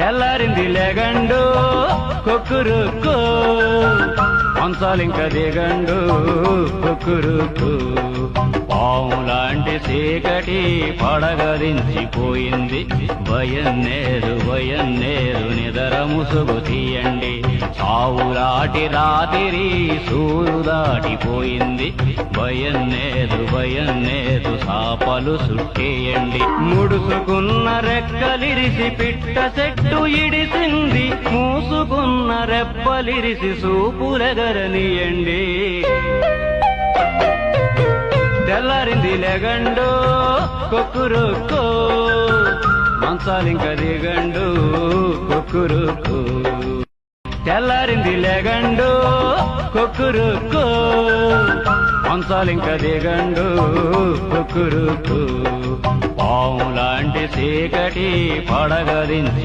తెల్లారింది లేగండు కొక్కురుకు మంచాలింక దిగండు కొక్కురుకు పాము లాంటి చీకటి పడగరించిపోయింది భయం నేరు భయం నేరు. నిద్ర ముసుగు తీయండి. చావులాటి రాతిరి సూరు దాటిపోయింది భయం నేరు భయం నేరు సాపలు సుట్టేయండి ముడుసుకున్న రెక్కలిరిసి పిట్ట చెట్టు ఇడిసింది. మూసుకున్న రెప్పలిరిసి సూపులెగరనియండి తెల్లారింది లెగండు కొక్కురుకు మంచాలింక దిగండు. కొక్కురుకు ఇంకా దిగండు కొక్కురుకు పాము లాంటి చీకటి పడగదించి